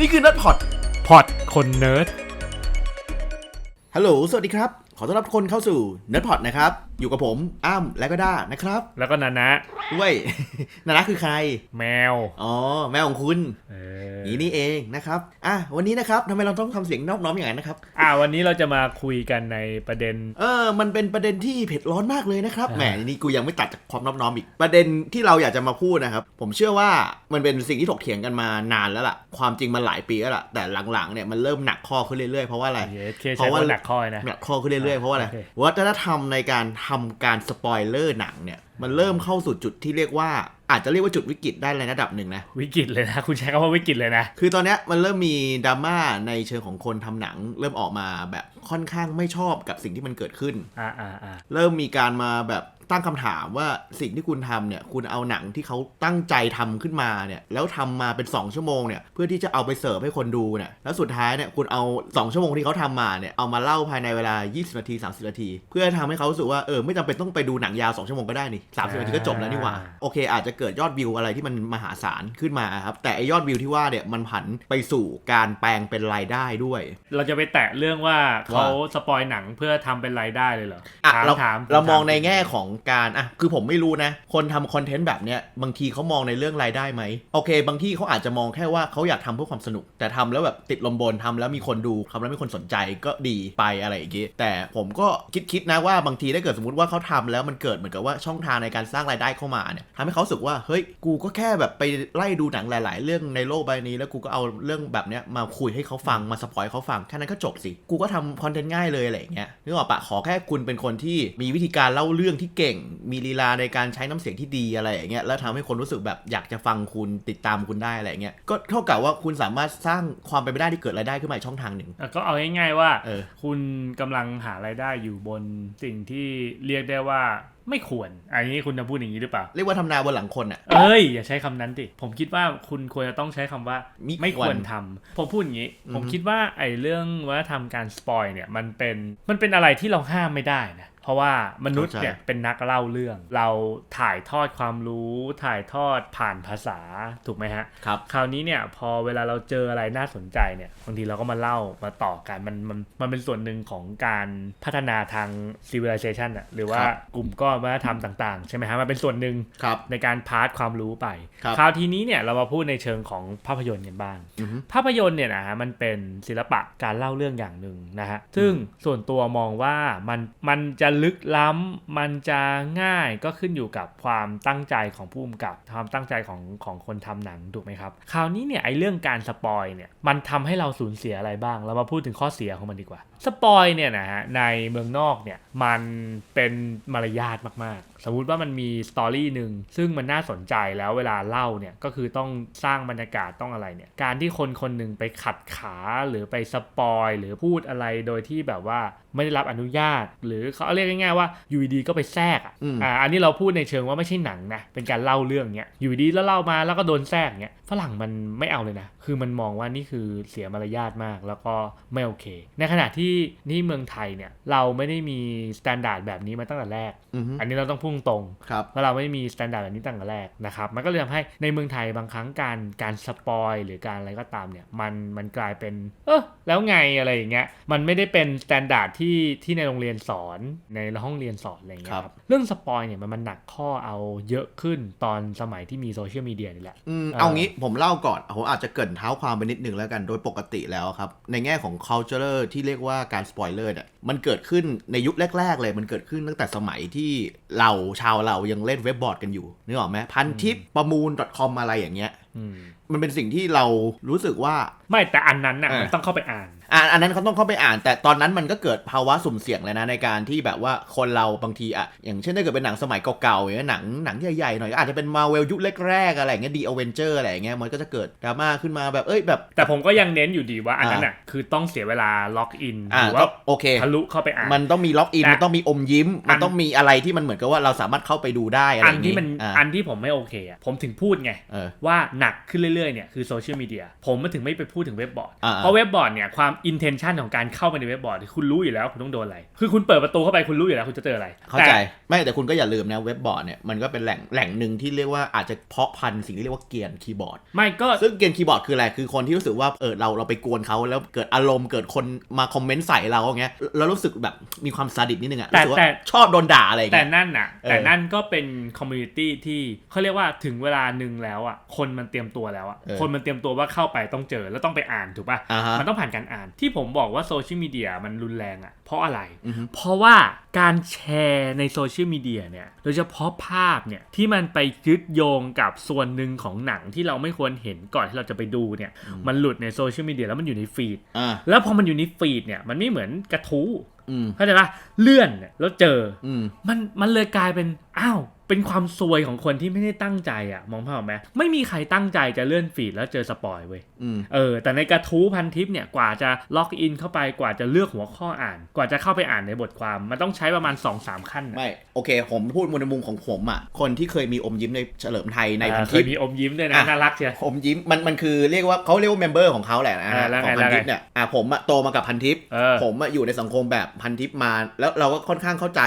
นี่คือนัดพอดพอดคนเนิร์ดฮัลโหล สวัสดีครับ ขอต้อนรับทุกคนเข้าสู่เนิร์ดพอดนะครับ อยู่กับผมอ้ำและก็ด้านะครับ แล้วก็นานะด้วยนานะคือใคร แมว อ๋อ แม่ของคุณเออนี่นี่เองนะครับ อะ วันนี้นะครับทำไมเราต้องทำเสียงนอบน้อมอย่างนั้นนะครับ อ่าวันนี้เราจะมาคุยกันในประเด็น เออ มันเป็นประเด็นที่เผ็ดร้อนมากเลยนะครับอ่าแหม นี่กูยังไม่ตัดจากความนอบน้อมอีก ประเด็นที่เราอยากจะมาพูดนะครับ ผมเชื่อว่ามันเป็นสิ่งที่ถกเถียงกันมานานแล้วล่ะ ความจริงมันหลายปีแล้วล่ะ แต่หลังๆเนี่ยมันเริ่มหนักข้อขึ้นเรื่อยๆ เพราะว่าอะไร เยสเคเพใช้ราะว่าคนหนักคอยนะ หนักข้อขึ้นเรื่อยๆ เพราะว่าอะไร โอเค วัฒนธรรมในการทำการสปอยเลอร์หนังเนี่ย มันเริ่มเข้าสู่จุดที่เรียกว่า อาจจะเรียกว่าจุดวิกฤตได้ในระดับหนึ่งนะ วิกฤตเลยนะ คุณใช้คำว่าวิกฤตเลยนะ คือตอนเนี้ยมันเริ่มมีดราม่าในเชิงของคนทำหนัง เริ่มออกมาแบบค่อนข้างไม่ชอบกับสิ่งที่มันเกิดขึ้น อ่าอ่าอ่าเริ่มมีการมาแบบ ตั้งคำถามว่าสิ่งที่คุณทำเนี่ยคุณเอาหนังที่เขาตั้งใจทำขึ้นมาเนี่ยแล้วทำมาเป็น 2 ชั่วโมงเนี่ยเพื่อที่จะเอาไปเสิร์ฟให้คนดูเนี่ยแล้วสุดท้ายเนี่ยคุณเอา 2 ชั่วโมงที่เขาทำมาเนี่ยเอามาเล่าภายในเวลา 20 นาที 30 นาที เพื่อทำให้เขารู้สึกว่าเออไม่จำเป็นต้องไปดูหนังยาว 2 ชั่วโมงก็ได้นี่30 นาทีก็จบแล้วนี่หว่าโอเค อาจจะเกิดยอดวิวอะไรที่มันมหาศาลขึ้นมาครับแต่ไอยอดวิวที่ว่าเนี่ยมันผันไปสู่การแปลงเป็นรายได้ด้วย เราจะไปแตะเรื่องว่าเขาสปอยหนังเพื่อทำเป็นรายได้เลยเหรออะถามเราถามเรามองถในแง่ของการอะคือผมไม่รู้นะ คนทำคอนเทนต์แบบเนี้ยบางทีเขามองในเรื่องรายได้ไหมโอเค บางที่เขาอาจจะมองแค่ว่าเขาอยากทำเพื่อความสนุก แต่ทำแล้วแบบติดลมบนทำแล้วมีคนดูทำแล้วมีคนสนใจก็ดีไปอะไรอย่างงี้แต่ผมก็คิดคิดนะว่าบางทีถ้าเกิดสมมติว่าเขาทำแล้วมันเกิดเหมือนกับว่าช่องทางในการสร้างรายได้เข้ามาเนี่ยทำให้เขารู้สึกว่าเฮ้ยกูก็แค่แบบไปไล่ดูหนังหลาย ๆ เรื่องในโลกใบนี้ แล้วกูก็เอาเรื่องแบบเนี้ยมาคุยให้เขาฟังมาสปอยเขาฟังแค่นั้นก็จบสิกูก็ทำคอนเทนต์ง่ายเลยอะไรอย่างเงี้ยนึกออกปะขอแค่คุณเป็นคนที่มีวิธีการเล่าเรื่องที่เก่งมีลีลาในการใช้น้ำเสียงที่ดีอะไรอย่างเงี้ยแล้วทำให้คนรู้สึกแบบอยากจะฟังคุณติดตามคุณได้อะไรอย่างเงี้ยก็เท่ากับว่าคุณสามารถสร้างความเป็นไปได้ที่เกิดรายได้ขึ้นมาอีกช่องทางหนึ่งอะก็เอาง่ายๆว่าเออคุณกำลังหารายได้อยู่บนสิ่งที่เรียกได้ว่าไม่ควร อันนี้คุณจะพูดอย่างนี้หรือเปล่า เรียกว่าทำนาบนหลังคนอะ เอ้ย อย่าใช้คำนั้นดิ ผมคิดว่าคุณควรจะต้องใช้คำว่ามิไม่ควรควรทำผมพูดอย่างนี้อือฮึผมคิดว่าไอ้เรื่องวัฒนธรรมการสปอยเนี่ย มันเป็น มันเป็นอะไรที่เราห้ามไม่ได้นะเพ ราะว่ามนุษย์เนี่ยเป็นนักเล่าเรื่อง เราถ่ายทอดความรู้ถ่ายทอดผ่านภาษาถูกไหมฮะครับคราวนี้เนี่ยพอเวลาเราเจออะไรน่าสนใจเนี่ยบางทีเราก็มาเล่ามาต่อกันมันมันมันเป็นส่วนหนึ่งของการพัฒนาทาง civilization อะหรือว่าครับกลุ่มก้อนวัฒนธรรมต่างๆ ใช่ไหมฮะมันเป็นส่วนหนึ่งครับในการพาร์ทความรู้ไปครับคราวทีนี้เนี่ยเรามาพูดในเชิงของภาพยนตร์กันบ้างอือฮึภาพยนตร์เนี่ยนะฮะมันเป็นศิลปะการเล่าเรื่องอย่างหนึ่งนะฮะซึ่งส่วนตัวมองว่ามันมันจะลึกล้ำมันจะง่ายก็ขึ้นอยู่กับความตั้งใจของผู้กำกับความตั้งใจของของคนทำหนังถูกไหมครับ คราวนี้เนี่ยไอเรื่องการสปอยเนี่ยมันทำให้เราสูญเสียอะไรบ้าง เรามาพูดถึงข้อเสียของมันดีกว่า สปอยเนี่ยนะฮะในเมืองนอกเนี่ยมันเป็นมารยาทมากๆ สมมุติว่ามันมีสตอรี่หนึ่งซึ่งมันน่าสนใจแล้วเวลาเล่าเนี่ยก็คือต้องสร้างบรรยากาศต้องอะไรเนี่ยการที่คนคนหนึ่งไปขัดขาหรือไปสปอยหรือพูดอะไรโดยที่แบบว่าไม่ได้รับอนุญาต หรือเขาเรียกง่ายๆว่าอยู่ดีๆก็ไปแทรกอะอืมอ่าอันนี้เราพูดในเชิงว่าไม่ใช่หนังนะเป็นการเล่าเรื่องเนี้ยอยู่ดีแล้วเล่ามาแล้วก็โดนแทรกเนี้ยฝรั่งมันไม่เอาเลยนะ คือมันมองว่านี่คือเสียมารยาทมาก แล้วก็ไม่โอเค ในขณะที่นี่เมืองไทยเนี่ยเราไม่ได้มีสแตนดาร์ดแบบนี้มาตั้งแต่แรกอือฮึอันนี้เราต้องพุ่งตรงครับว่าเราไม่มีสแตนดาร์ดแบบนี้ตั้งแต่แรกนะครับ มันก็เลยทำให้ในเมืองไทยบางครั้งการการสปอยหรือการอะไรก็ตามเนี่ยมันมันกลายเป็น เออ แล้วไงอะไรอย่างเงี้ยมันไม่ได้เป็นสแตนดาร์ดที่ที่ในโรงเรียนสอนในห้องเรียนสอนอะไรอย่างเงี้ยครับเรื่องสปอยเนี่ยมันมันหนักข้อเอาเยอะขึ้นตอนสมัยที่มีโซเชียลมีเดียนี่แหละอืมเออเอางี้ผมเล่าก่อนผมอาจจะเกรินเท้าความไปนิดหนึ่งแล้วกันโดยปกติแล้วครับ ในแง่ของ culture ที่เรียกว่าการสปอยเลอร์เนี่ยมันเกิดขึ้นในยุคแรก ๆ เลยมันเกิดขึ้นตั้งแต่สมัยที่เราชาวเรายังเล่นเว็บบอร์ดกันอยู่นึกออกไหมพันทิปประมูล .com อะไรอย่างเงี้ยอื มมันเป็นสิ่งที่เรารู้สึกว่า ไม่แต่อันนั้นน่ะเออ มันต้องเข้าไปอ่าน อ่าอันนั้นเขาต้องเข้าไปอ่าน แต่ตอนนั้นมันก็เกิดภาวะสุ่มเสี่ยงเลยนะในการที่แบบว่าคนเราบางทีอะอย่างเช่นถ้าเกิดเป็นหนังสมัยเก่าๆอย่างเงี้ยหนังหนังใหญ่ๆหน่อยก็อาจจะเป็นมาเวลยุคแรกๆอะไรอย่างเงี้ยดีอเวนเจอร์อะไรอย่างเงี้ยมันก็จะเกิดดราม่าขึ้นมาแบบเอ้ยแบบ แต่ผมก็ยังเน้นอยู่ดีว่าอันนั้นน่ะคือต้องเสียเวลาล็อกอินหอ่ารือก็ว่าโอเค ทะลุเข้าไปอ่าน มันต้องมีล็อกอินแต่มันต้องมีอมยิ้มมันอันต้องมีอะไรที่มันเหมือนกับว่าเราสามารถเข้าไปดูได้อะไรออันย่างที่งี้มันอ่าอันที่ผมไม่โอเคอะผมถึงพูดไง เออ ว่าหนักขึ้นเรื่รื่อยๆเนี่ยคือโซเชียลมีเดียผมมันถึงไม่ไปพูดถึงเว็บบอร์ด อ่าเพราะเว็บบอร์ดเนี่ยความอินเทนชันของการเข้าไปในเว็บบอร์ดคุณรู้อยู่แล้วคุณต้องโดนอะไร คือคุณเปิดประตูเข้าไปคุณรู้อยู่แล้วคุณจะเจออะไรเข้าใจแต่ ไม่แต่คุณก็อย่าลืมนะเว็บบอร์ดเนี่ยมันก็เป็นแหล่งแหล่งหนึ่งที่เรียกว่าอาจจะเพาะพันธุ์สิ่งที่เรียกว่าเกรียนคีย์บอร์ด ไม่ก็ ซึ่งเกรียนคีย์บอร์ดคืออะไร คือคนที่รู้สึกว่าเออเราเราไปกวนเขาแล้วเกิดอารมณ์เกิดคนมาคอมเมนต์ใส่เราอย่างเงี้ยแล้วรู้สึกแบบมีความซาดิสนิดนึงอะแต่รู้สึกว่าแต่ชอบโดนด่าอะไรอย่างแต่เงี้ย นั่นน่ะ เออ แต่นั่นก็เป็นคอมมูนิตี้ที่เขาเรียกว่าถึงเวลาหนึ่งแล้วอะคนมันเตรียมตัวแล้วอะคนมันเตรียมตัวว่าเข้าไปต้องเจอแล้วต้องไปอ่านถูกป่ะอ่าฮะมันต้องผ่านการอ่านที่ผมบอกว่าโซเชียลมีเดียมันรุนแรงอะเพราะอะไรอือฮึเพราะว่าการแชร์ในโซเชียลมีเดียเนี่ยโดยเฉพาะภาพเนี่ยที่มันไปยึดโยงกับส่วนหนึ่งของหนังที่เราไม่ควรเห็นก่อนที่เราจะไปดูเนี่ยมันหลุดในโซเชียลมีเดียแล้วมันอยู่ในฟีดอ่าแล้วพอมันอยู่ในฟีดเนี่ยมันไม่เหมือนกระทู้อืมเข้าใจปะเลื่อนเนี่ยแล้วเจออืมมันมันเลยกลายเป็นอ้าว เป็นความซวยของคนที่ไม่ได้ตั้งใจอะมองภาพออกไหมไม่มีใครตั้งใจจะเลื่อนฟีดแล้วเจอสปอยเว้ยอืมเออ แต่ในกระทู้พันทิปเนี่ยกว่าจะล็อกอินเข้าไปกว่าจะเลือกหัวข้ออ่าน กว่าจะเข้าไปอ่านในบทความ มันต้องใช้ประมาณ2-3ขั้นน่ะไม่โอเค ผมพูดในมุมของผมอะคนที่เคยมีอมยิ้มในเฉลิมไทยในเอพัอนเคทิยปมีอมยิ้มด้วยนะอะน่ารักเชียวอมยิ้มมันมันคือเรียกว่าเขาเรียกว่าเมมเบอร์ของเขาแหละนะเอฮะอแล้วขไงองพันทิปแล้วไงเนี่ยอะผมอะโตมากับพันทิปเออผมอะอยู่ในสังคมแบบพันทิปมา แล้วเราก็ค่อนข้างเข้าใจ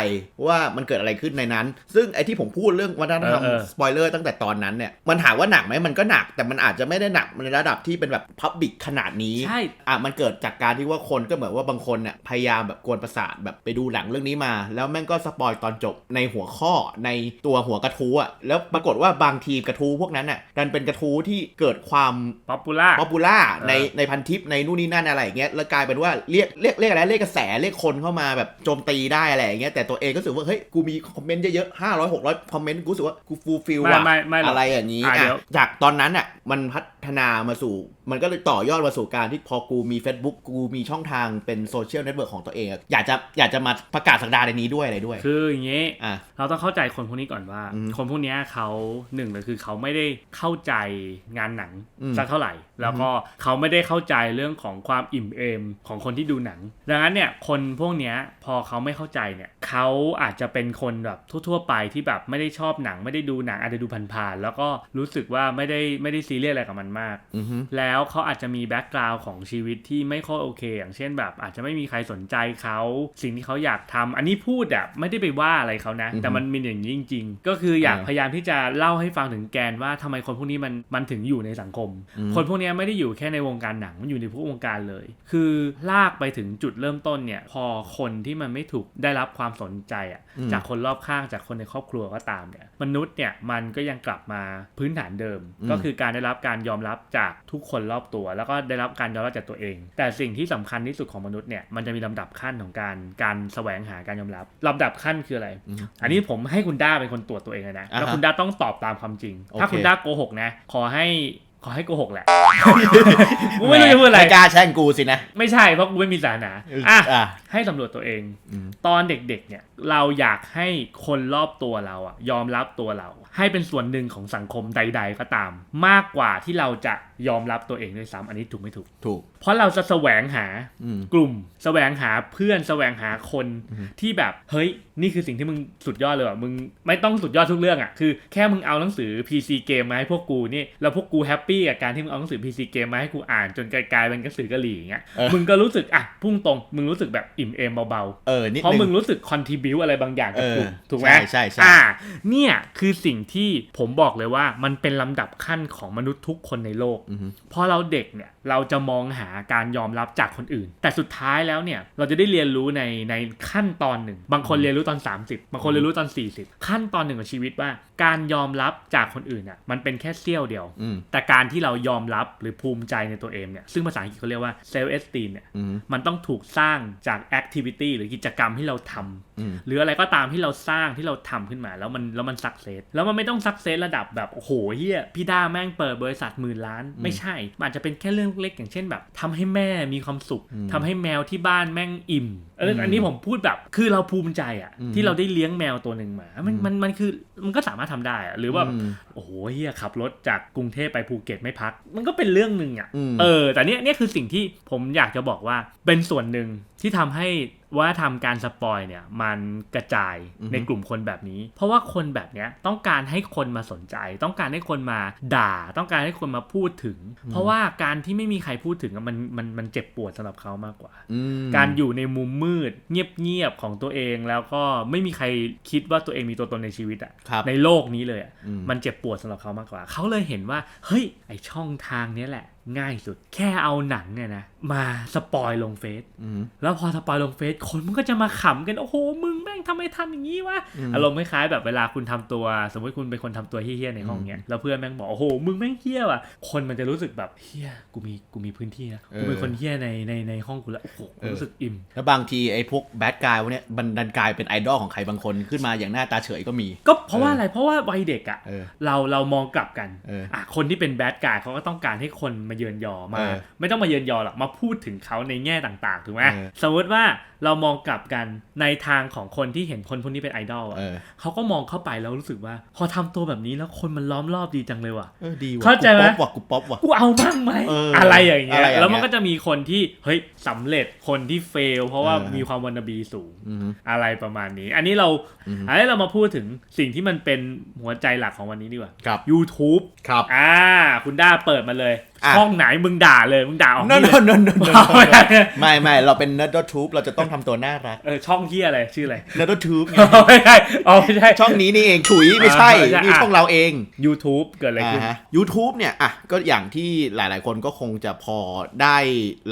ว่ามันเกิดอะไรขึ้นในนั้น ซึ่งไอ้ที่ผมพูดเรื่องวัฒนธรรมเออเออสปอยเลอร์ตั้งแต่ตอนนั้นเนี่ยมันถามว่าหนักไหมมันก็หนัก แต่มันอาจจะไม่ได้หนักในระดับที่เป็นแบบพับบิกขนาดนี้ใช่อะมันเกิดจากการที่ว่าคนก็เหมือนว่าบางคนเนี่ยพยายามแบบกวนประสาทแบบไปดูหนังเรื่องนี้มา แล้วแม่งก็สปอยตอนจบในหัวข้อในตัวหัวกระทู้อะแล้วปรากฏว่าบางทีกระทู้พวกนั้นอะดันเป็นกระทู้ที่เกิดความป๊อปปูล่าป๊อปปูล่าเออในในพันทิปในนู่นนี่นั่นอะไรอย่างเงี้ยแล้วกลายเป็นว่าเรียกเรียกเรียกอะไรเรียกกระแสเรียกคนเข้ามาแบบโจมตีได้อะไรอย่างเงี้ยแต่ตัวเองก็รู้สึกว่าเฮ้ยกูมีคอมเมนต์เยอะๆห้าร้อยหกร้อยคอมเมนต์กูรู้สึกว่ากูฟูลฟิลไม่ว่ะไม่ไม่หรอกอะไรอย่างนี้อะอะเดี๋ยว จากตอนนั้นอะมันพัฒนามาสู่มันก็เลยต่อยอดมาสู่การที่พอกูมี Facebook กูมีช่องทางเป็นโซเชียลเน็ตเวิร์กของตัวเองอะอยากจะอยากจะมาประกาศสักดาในนี้ด้วยอะไรด้วย คืออย่างงี้อะ เราต้องเข้าใจคนพวกนี้ก่อนว่า อืมคนพวกเนี้ยเขาหนึ่งเลยคือเขาไม่ได้เข้าใจงานหนังอืมสักเท่าไหร่ แล้วก็เขาไม่ได้เข้าใจเรื่องของความอิ่มเอมของคนที่ดูหนัง ดังนั้นเนี่ยคนพวกเนี้ยพอเขาไม่เข้าใจเนี่ยเขาอาจจะเป็นคนแบบทั่ว ๆ ไปที่แบบไม่ได้ชอบหนัง ไม่ได้ดูหนังอาจจะดูผ่านๆแล้วก็รู้สึกว่าไม่ได้ไม่ได้ซีเรียสอะไรกับมันมาก อือฮึ แล้วเขาอาจจะมีแบ็กกราวน์ของชีวิตที่ไม่ค่อยโอเค อย่างเช่นแบบ อาจจะไม่มีใครสนใจเขาสิ่งที่เขาอยากทำอันนี้พูดอะไม่ได้ไปว่าอะไรเขานะอือฮึแต่มันมีอย่างนี้จริง ๆ ก็คืออยากอ่าพยายามที่จะเล่าให้ฟังถึงแกนว่าทำไมคนพวกนี้มันมันถึงอยู่ในสังคมอืมคนพวกนี้ไม่ได้อยู่แค่ในวงการหนังมันอยู่ในทุกวงการเลย คือลากไปถึงจุดเริ่มต้นเนี่ยพอคนที่มันไม่ถูกได้รับความสนใจอะอืมจากคนรอบข้างจากคนในครอบครัวก็ตามเนี่ยมนุษย์เนี่ยมันก็ยังกลับมาพื้นฐานเดิม ก็คือการได้รับการยอมรับจากทุกคนรอบตัว แล้วก็ได้รับการยอมรับจากตัวเอง แต่สิ่งที่สำคัญที่สุดของมนุษย์เนี่ยมันจะมีลำดับขั้นของการการแสวงหาการยอมรับลำดับขั้นคืออะไรอือฮึอันนี้ผมให้คุณด้าเป็นคนตรวจตัวเองเลยนะอ่าฮะแล้วคุณด้าต้องตอบตามความจริงโอเคถ้าคุณด้าโกหกนะ ขอให้ขอให้โกหกแหละกูไม่รู้จะพูดอะไรไม่กล้าแช่งกูสินะ ไม่ใช่เพราะกูไม่มีศาสนาอะอะให้สำรวจตัวเองอืมตอนเด็กๆเนี่ย เราอยากให้คนรอบตัวเราอะยอมรับตัวเรา ให้เป็นส่วนหนึ่งของสังคมใด ๆ ก็ตาม มากกว่าที่เราจะยอมรับตัวเองด้วยซ้ำอันนี้ถูกไม่ถูก ถูก เพราะเราจะแสวงหาอืม กลุ่ม แสวงหาเพื่อนแสวงหาคนอือฮึที่แบบเฮ้ยนี่คือสิ่งที่มึงสุดยอดเลยว่ะมึงไม่ต้องสุดยอดทุกเรื่องอะคือแค่มึงเอาหนังสือ PC เกมมาให้พวกกูนี่แล้วพวกกูแฮปปี้กับการที่มึงเอาหนังสือ PC เกมมาให้กูอ่านจนกลายๆเป็นหนังสือกะหรี่อย่างเงี้ยเออ มึงก็รู้สึกอะพุ่งตรงมึงรู้สึกแบบอิ่มเอมเบาๆเออ นิดเพราะนึงมึงรู้สึกคอนทิบิวอะไรบางอย่างกับเออกลุ่มถูกไหมใช่ใช่ใช่อ่า เนี่ยคือสิ่งที่ผมบอกเลยว่ามันเป็นลำดับขั้นของมนุษย์ทุกคนในโลกอือฮึพอเราเด็กเนี่ยเราจะมองหาการยอมรับจากคนอื่น แต่สุดท้ายแล้วเนี่ยเราจะได้เรียนรู้ในในขั้นตอนหนึ่ง บางคนเรียนรู้ตอน 30 บางคนเรียนรู้ตอน 40 ขั้นตอนหนึ่งของชีวิตว่า การยอมรับจากคนอื่นอะมันเป็นแค่เสี้ยวเดียวอืมแต่การที่เรายอมรับหรือภูมิใจในตัวเองเนี่ยซึ่งภาษาอังกฤษเขาเรียกว่า self esteem เนี่ยอืมมันต้องถูกสร้างจาก activity หรือกิจกรรมที่เราทำอืมหรืออะไรก็ตามที่เราสร้างที่เราทำขึ้นมา แล้วมันแล้วมันสักเซสแล้วมันไม่ต้องสักเซสระดับแบบโอ้โหเฮียพี่ด้าแม่งเปิดบริษัทหมื่นล้านอืมไม่ใช่มันอาจจะเป็นแค่เรื่องเล็กอย่างเช่นแบบทำให้แม่มีความสุขอืมทำให้แมวที่บ้านแม่งอิ่มเออมอันนี้ผมพูดแบบคือเราภูมิใจอะอืมที่เราได้เลี้ยงแมวตัวหนึ่งมา มันอืมมันมันคือมันก็สามารถทำได้อะหรือว่าอืมโอ้โหเฮียขับรถจากกรุงเทพไปภูเก็ตไม่พัก มันก็เป็นเรื่องหนึ่งอะอืมเออแต่เนี้ยเนี่ยคือสิ่งที่ผมอยากจะบอกว่าเป็นส่วนหนึ่งที่ทำให้ ว่าทำการสปอยเนี่ยมันกระจายอือฮึในกลุ่มคนแบบนี้ เพราะว่าคนแบบเนี้ยต้องการให้คนมาสนใจ ต้องการให้คนมาด่า ต้องการให้คนมาพูดถึง เพราะว่าการที่ไม่มีใครพูดถึงอะมันมันมันเจ็บปวดสำหรับเขามากกว่าอืมการอยู่ในมุมมืด เงียบๆของตัวเองแล้วก็ไม่มีใครคิดว่าตัวเองมีตัวตนในชีวิตอะครับในโลกนี้เลยอะอืมมันเจ็บปวดสำหรับเขามากกว่า เขาเลยเห็นว่าเฮ้ยไอช่องทางเนี้ยแหละ ง่ายสุด แค่เอาหนังเนี่ยนะมาสปอยลงเฟซอืมแล้วพอสปอยลงเฟซคนมันก็จะมาขำกัน โอ้โห มึงแม่งทำไมทำอย่างนี้วะอืมอารมณ์คล้ายๆแบบเวลาคุณทำตัว สมมติคุณเป็นคนทำตัวเฮี้ยๆในห้องเนี้ยแล้วเพื่อนแม่งบอกโอ้โห มึงแม่งเฮี้ยว่ะ คนมันจะรู้สึกแบบเฮี้ย กูมีกูมีพื้นที่นะ กูเป็นคนเฮี้ยในในในห้องกูแล้วโอ้โหกูรู้สึกอิ่ม แล้วบางทีไอ้พวกแบดกายพวกเนี้ยมันดันกลายเป็นไอดอลของใครบางคนขึ้นมาอย่างหน้าตาเฉยก็มี ก็เพราะว่าอะไรเพราะว่าวัยเด็กอะเออเราเรามองกลับกันเอออะคนที่เป็นแบดกายเขาก็ต้องการให้คนมาเยือนยอมาเออไม่ต้องมาเยือนยอหรอกมาพูดถึงเขาในแง่ต่างๆถูกไหมเออสมมติว่า เรามองกลับกันในทางของคนที่เห็นคนพวกนี้เป็นไอดอลอะเออเขาก็มองเข้าไปแล้วรู้สึกว่า พอทำตัวแบบนี้แล้วคนมันล้อมรอบดีจังเลยว่ะเออดีว่ะเข้าใจไหมกูป๊อปว่ะกูป๊อปว่ะกูเอามั่งไหมเออออะไรอย่างเงี้อะไรยอย่างเงี้ยแล้วมันก็จะมีคนที่เฮ้ยสำเร็จคนที่เฟล เพราะว่าเออมีความวันนาบีสูงอืมอะไรประมาณนี้ อันนี้เราอืมอันนี้เรามาพูดถึงสิ่งที่มันเป็นหัวใจหลักของวันนี้ดีกว่าครับ YouTube ครับอ่าคุณด้าเปิดมาเลยอะช่องไหนมึงด่าเลยมึงด่าออก no นี่ no เลย no no no ไม่ได้ไม่ไม่เราเป็น nerd tube เราจะต้องทำตัวน่ารักเออช่องเฮียอะไรชื่ออะไร nerd tube ไงไม่ใช่อ๋อไม่ใช่ช่องนี้นี่เองถุยไม่ใช่อ่าใช่นี่อะช่องเราเอง YouTube เกิดอะไรขึ้นอ่าฮะ YouTube เนี่ยอะก็อย่างที่หลาย ๆ คนก็คงจะพอได้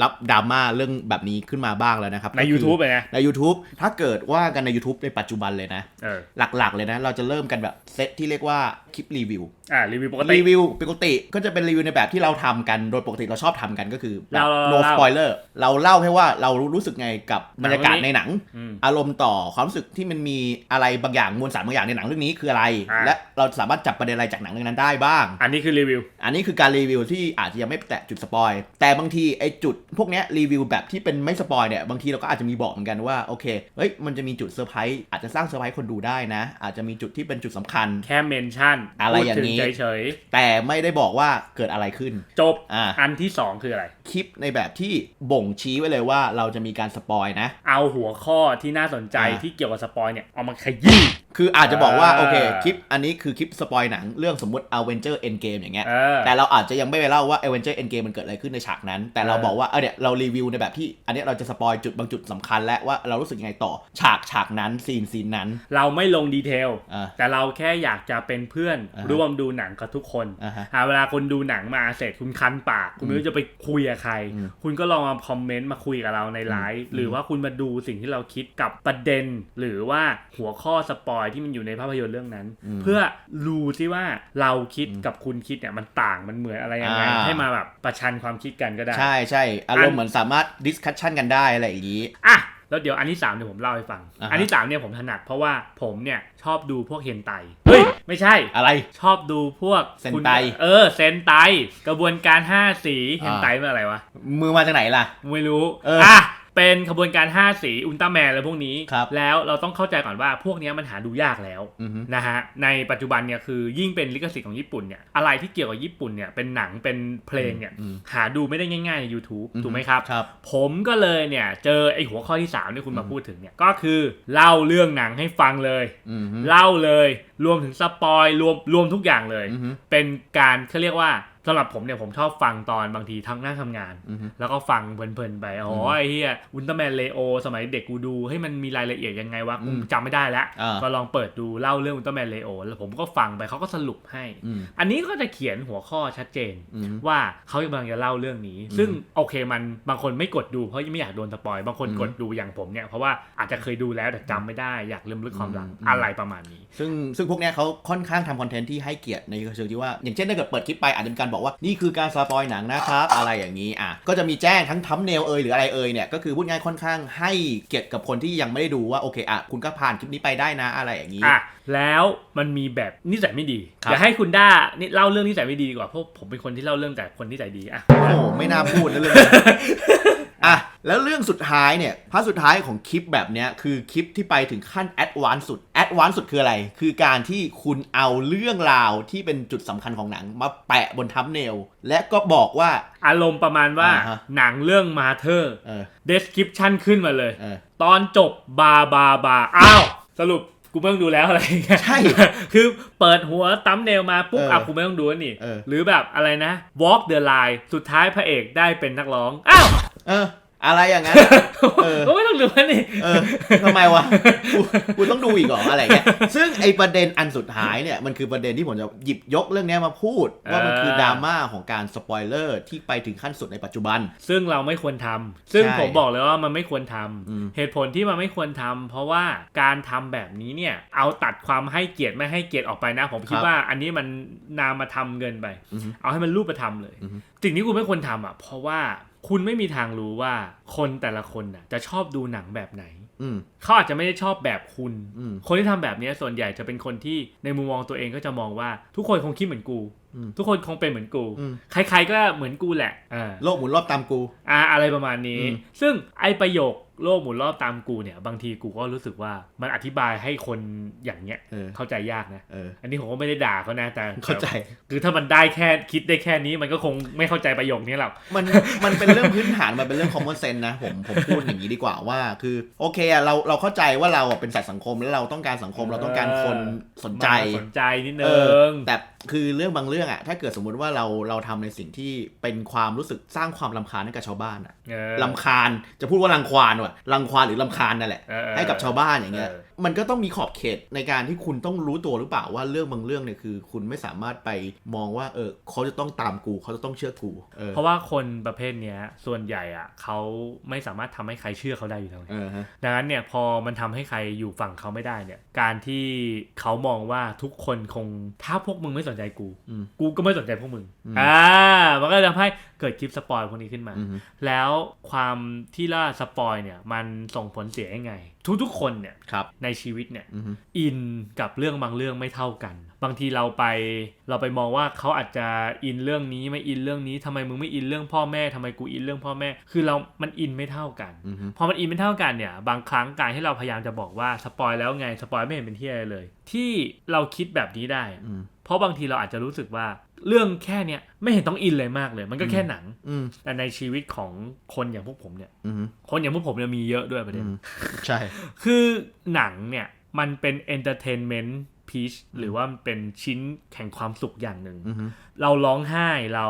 รับดราม่าเรื่องแบบนี้ขึ้นมาบ้างแล้วนะครับ ในก็คือ YouTube เลยนะใน YouTube ถ้าเกิดว่ากันใน YouTube ในปัจจุบันเลยนะเออหลัก ๆ เลยนะ เราจะเริ่มกันแบบเซตที่เรียกว่าคลิปรีวิวอ่ารีวิวปกติรีวิวปกติก็จะเป็นรีวิวในแบบที่เราทำกันโดยปกติเราชอบทำกันก็คือแบบเรา no เรา spoiler เราเล่าให้ว่าเรารู้สึกไงกับบรรยากาศหนังเรื่องนี้ในหนัง อืม อารมณ์ต่อความรู้สึกที่มันมีอะไรบางอย่างมวลสารบางอย่างในหนังเรื่องนี้คืออะไร อ่า และเราสามารถจับประเด็นอะไรจากหนังเรื่องนั้นได้บ้าง อันนี้คือรีวิว อันนี้คือการรีวิวที่อาจจะยังไม่แตะจุดสปอยแต่บางทีไอ้จุดพวกเนี้ยรีวิวแบบที่เป็นไม่สปอยเนี่ยบางทีเราก็อาจจะมีบอกเหมือนกันว่าโอเคเฮ้ยมันจะมีจุดเซอร์ไพรส์อาจจะสร้างเซอร์ไพรส์คนดูได้นะ อาจจะมีจุดที่เป็นจุดสำคัญ แค่เมนชั่นอะไรอย่างนี้พูดถึเฉยแต่ไม่ได้บอกว่าเกิดอะไรขึ้น ๆ จบ อ่า อันที่2คืออะไร คลิปในแบบที่บ่งชี้ไว้เลยว่าเราจะมีการสปอยนะเอาหัวข้อที่น่าสนใจอ่าที่เกี่ยวกับสปอยเนี่ยเอามาขยี้ คืออาจจะบอกว่าอ่าโอเคคลิปอันนี้คือคลิปสปอยหนังเรื่องสมมติ Avenger Endgame อย่างเงี้ยเออแต่เราอาจจะยังไม่ไปเล่าว่า Avenger Endgame มันเกิดอะไรขึ้นในฉากนั้น แต่เราเออบอกว่าเออเนี่ยเรารีวิวในแบบที่อันเนี้ยเราจะสปอยจุดบางจุดสำคัญและว่าเรารู้สึกยังไงต่อฉากฉากนั้นซีนซีนนั้น เราไม่ลงดีเทลอ่าแต่เราแค่อยากจะเป็นเพื่อนอ่าฮะร่วมดูหนังกับทุกคนอ่าฮะอ่าเวลาคนดูหนังมาเสร็จคุณคันปาก คุณไม่รู้จะไปคุยกับใครอืมคุณก็ลองมาคอมเมนต์มาคุยกับเราในไลฟ์หรือว่าคุณมาดูสิ่งที่เราคิดกับประเด็น หรือว่าหัวข้อสปอยที่มันอยู่ในภาพยนตร์เรื่องนั้นอืมเพื่อรู้ที่ว่าเราคิดกับคุณคิดเนี่ยมันต่างมันเหมือนอะไรยังไงอ่าให้มาแบบประชันความคิดกันก็ได้ ใช่ใช่อารมณ์เหมือนสามารถดิสคัชชันกันได้อะไรอย่างนี้อะแล้วเดี๋ยวอันที่3ามเดี๋ยวผมเล่าให้ฟังอ่าฮะอันที่3เนี่ยผมถนัดเพราะว่าผมเนี่ยชอบดูพวกเฮนไต เฮ้ย ไม่ใช่ อะไร ชอบดูพวกเซ็นคุณไต เออ เซนไต กระบวนการ 5 สี เฮนไตเมื่ออะไรวะ มือมาจากไหนล่ะ ไม่รู้เอออ่อะ เป็นขบวนการ 5 สีอุลตร้าแมนอะไรพวกนี้ ครับแล้วเราต้องเข้าใจก่อนว่าพวกเนี้ยมันหาดูยากแล้วอือฮึ นะฮะในปัจจุบันเนี่ยคือยิ่งเป็นลิขสิทธิ์ของญี่ปุ่นเนี่ยอะไรที่เกี่ยวกับญี่ปุ่นเนี่ยเป็นหนังเป็นเพลงเนี่ยอืมหาดูไม่ได้ง่ายๆใน YouTube อือฮึถูกไหมครับ ครับ ผมก็เลยเนี่ยเจอไอ้หัวข้อที่3ที่คุณมาพูดถึงเนี่ยก็คือเล่าเรื่องหนังให้ฟังเลย อือฮึ เล่าเลยรวมถึงสปอยรวมรวมทุกอย่างเลย อือฮึ เป็นการเขาเรียกว่า สำหรับผมเนี่ยผมชอบฟังตอนบางทีทั้งนั่งทำงานอือฮึแล้วก็ฟังเพลินๆไปอ๋อมไอ้เฮียอุลตร้าแมนเลโอสมัยเด็กกูดูให้มันมีรายละเอียดยังไงวะอืกูมจำไม่ได้แล้วอ่าก็ลองเปิดดูเล่าเรื่องอุลตร้าแมนเลโอแล้วผมก็ฟังไปเขาก็สรุปให้อืมอันนี้ก็จะเขียนหัวข้อชัดเจนอืมว่าเขากำลังจะเล่าเรื่องนี้อืมซึ่งโอเคมันบางคนไม่กดดูเพราะไม่อยากโดนสปอยบางคนอืมกดดูอย่างผมเนี่ยเพราะว่าอาจจะเคยดูแล้วแต่จำไม่ได้อยากลืมลึกความหลังอืมอะไรประมาณนี้ ซึ่งซึ่งพวกเนี้ยเขาค่อนข้างทำคอนเทนต์ที่ให้เกียรติในเชิงที่ว่า อย่างเช่นถ้าเกิดเปิดคลิปไปอาจจะมีการบอกว่านี่คือการสปอยหนังนะครับ อะไรอย่างนี้อะก็จะมีแจ้งทั้งทัมเนลเอยหรืออะไรเอยเนี่ยก็คือพูดง่ายค่อนข้างให้เกียรติกับคนที่ยังไม่ได้ดูว่าโอเคอะคุณก็ผ่านคลิปนี้ไปได้นะอะไรอย่างนี้ อะแล้วมันมีแบบนิสัยไม่ดีครับ อย่าให้คุณด้านี่เล่าเรื่องนิสัยไม่ดีดีกว่าเพราะผมเป็นคนที่เล่าเรื่องแต่คนนิสัยดีอะ โอ้โหไม่น่าพูดนะเรื่องนี้อะ แล้วเรื่องสุดท้ายเนี่ยพาร์ทสุดท้ายของคลิปแบบเนี้ยคือคลิปที่ไปถึงขั้นแอดวานซ์สุดแอดวานซ์สุดคืออะไร คือการที่คุณเอาเรื่องราวที่เป็นจุดสำคัญของหนัง มาแปะบนทับเนล และก็บอกว่า อารมณ์ประมาณว่าอ่าฮะ หนังเรื่องมาเธอร์เออ description ขึ้นมาเลย เออ ตอนจบบาบาบาอ้าว สรุปกูไม่ต้องดูแล้วอะไรอย่างเงี้ยใช่คือเปิดหัวตั้มเนลมาปุ๊บเอออะกูไม่ต้องดูแล้วนี่ เออ หรือแบบอะไรนะ walk the line สุดท้ายพระเอกได้เป็นนักร้อง อ้าว เออ อะไรอย่างนั้นเออก็ไม่ต้องดูแล้วนี่เออทำไมวะกูกูต้องดูอีกเหรออะไรเงี้ยซึ่งไอประเด็นอันสุดท้ายเนี่ยมันคือประเด็นที่ผมจะหยิบยกเรื่องเนี้ยมาพูด ว่ามันคือเออดราม่าของการสปอยเลอร์ที่ไปถึงขั้นสุดในปัจจุบัน ซึ่งเราไม่ควรทำซึ่งใช่ผมบอกเลยว่ามันไม่ควรทำอืมเหตุผลที่มันไม่ควรทำเพราะว่าการทำแบบนี้เนี่ยเอาตัดความให้เกียรติไม่ให้เกียรติออกไปนะ ผมคิดว่าอันนี้มันนามาทำเงินไปอือฮึเอาให้มันรูปธรรมเลยอือฮึสิ่งที่คุณไม่ควรทำอะเพราะว่า คุณไม่มีทางรู้ว่าคนแต่ละคนน่ะ จะชอบดูหนังแบบไหนอืม เขาอาจจะไม่ได้ชอบแบบคุณ อืม คนที่ทำแบบนี้ส่วนใหญ่จะเป็นคนที่ในมุมมองตัวเองก็จะมองว่าทุกคนคงคิดเหมือนกู อืมทุกคนคงเป็นเหมือนกูอืม ใครๆก็เหมือนกูแหละอ่า โลกหมุนรอบตามกู อ่าอะไรประมาณนี้ อืม ซึ่งไอประโยค โลกหมุนรอบตามกูเนี่ย บางทีกูก็รู้สึกว่ามันอธิบายให้คนอย่างเงี้ยเออเข้าใจยากนะเอออันนี้ผมก็ไม่ได้ด่าเขานะแต่เข้าใจ คือถ้ามันได้แค่คิดได้แค่นี้มันก็คงไม่เข้าใจประโยคนี้หรอกมันมันเป็นเรื่องพื้นฐานมันเป็นเรื่อง common sense นะผมผมพูดอย่างนี้ดีกว่าว่า คือโอเคอะเราเราเข้าใจว่าเราอะเป็นสัตว์สังคมแล้วเราต้องการสังคมเราต้องการคนสนใจมาสนใจนิดนึเอองแต่คือเรื่องบางเรื่องอะถ้าเกิดสมมุติว่าเราเราทำในสิ่งที่เป็นความรู้สึกสร้างความลำคาญให้กับชาวบ้านอะเออลำคาญจะพูดว่ารังควานว่ะรังควานหรือลำคาญนั่นแหละเออเออให้กับชาวบ้านอย่างเงี้ยเออมันก็ต้องมีขอบเขตในการที่คุณต้องรู้ตัวหรือเปล่าว่าเรื่องบางเรื่องเนี่ยคือ คุณไม่สามารถไปมองว่าเออเขาจะต้องตามกูเขาจะต้องเชื่อกูเออเพราะว่าคนประเภทเนี้ยส่วนใหญ่อะเขาไม่สามารถทำให้ใครเชื่อเขาได้อยู่แล้วเออฮะดังนั้นเนี่ยพอมันทำให้ใครอยู่ฝั่งเขาไม่ได้เนี่ย การที่เขามองว่าทุกคนคงถ้าพวกมึงไม่สนใจกูอืมกูก็ไม่สนใจพวกมึงอืมอ่ามันก็เลยทำให้เกิดคลิปสปอยพวกนี้ขึ้นมาอือฮึแล้วความที่ล่าสปอยเนี่ยมันส่งผลเสียยังไง ทุกๆคนเนี่ยครับในชีวิตเนี่ยอือฮึอินกับเรื่องบางเรื่องไม่เท่ากัน บางทีเราไปเราไปมองว่าเขาอาจจะอินเรื่องนี้ไม่อินเรื่องนี้ทำไมมึงไม่อินเรื่องพ่อแม่ทำไมกูอินเรื่องพ่อแม่ คือเรามันอินไม่เท่ากันอือฮึพอมันอินไม่เท่ากันเนี่ยบางครั้งการที่เราพยายามจะบอกว่าสปอยแล้วไงสปอยไม่เห็นเป็นที่อะไรเลย ที่เราคิดแบบนี้ได้อะอืมเพราะบางทีเราอาจจะรู้สึกว่า เรื่องแค่เนี้ยไม่เห็นต้องอินเลยมากเลย มันก็แค่หนังอืมแต่ในชีวิตของคนอย่างพวกผมเนี่ยอืมคนอย่างพวกผมเนี่ยมีเยอะด้วยประเด็นอืมใช่ คือหนังเนี่ยมันเป็นเอนเตอร์เทนเมนต์พีชหรือว่ามันเป็นชิ้นแห่งความสุขอย่างหนึ่งอือฮึเราร้องไห้เรา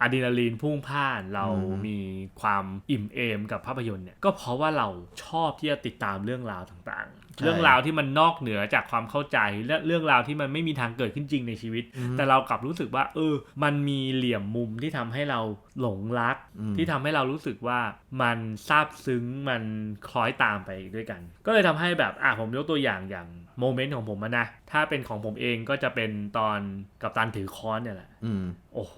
อะดรีนาลีนพุ่งพล่าน เราอืมมีความอิ่มเอมกับภาพยนตร์เนี่ย ก็เพราะว่าเราชอบที่จะติดตามเรื่องราวต่างๆ เรื่องราวที่มันนอกเหนือจากความเข้าใจและเรื่องราวที่มันไม่มีทางเกิดขึ้นจริงในชีวิตอือฮึแต่เรากลับรู้สึกว่า เออ มันมีเหลี่ยมมุมที่ทำให้เราหลงรักอืมที่ทำให้เรารู้สึกว่ามันซาบซึ้งมันคล้อยตามไปด้วยกัน ก็เลยทำให้แบบอะผมยกตัวอย่างอย่าง โมเมนต์ของผมอะนะ ถ้าเป็นของผมเองก็จะเป็นตอนกับตันถือค้อนเนี่ยแหละอืมโอ้โห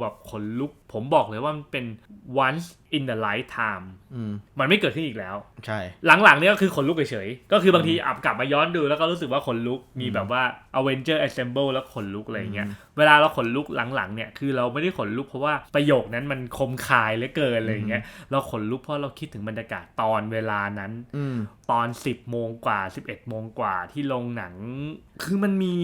แบบขนลุก ผมบอกเลยว่ามันเป็น once in the lifetime อืมมันไม่เกิดขึ้นอีกแล้ว ใช่ หลังๆเนี่ยก็คือขนลุกเฉยๆ ก็คือบางทีอับกลับมาย้อนดูแล้วก็รู้สึกว่าขนลุก มีแบบว่า Avenger Assemble แล้วขนลุกอะไรอย่างเงี้ยอืมเวลาเราขนลุกหลังๆ เนี่ย คือเราไม่ได้ขนลุกเพราะว่าประโยคนั้นมันคมคายเหลือเกินอะไรอย่างเงี้ย เราขนลุกเพราะเราคิดถึงบรรยากาศตอนเวลานั้นอืม ตอน 10 โมงกว่า 11 โมงกว่าที่โรงหนัง คือมันมี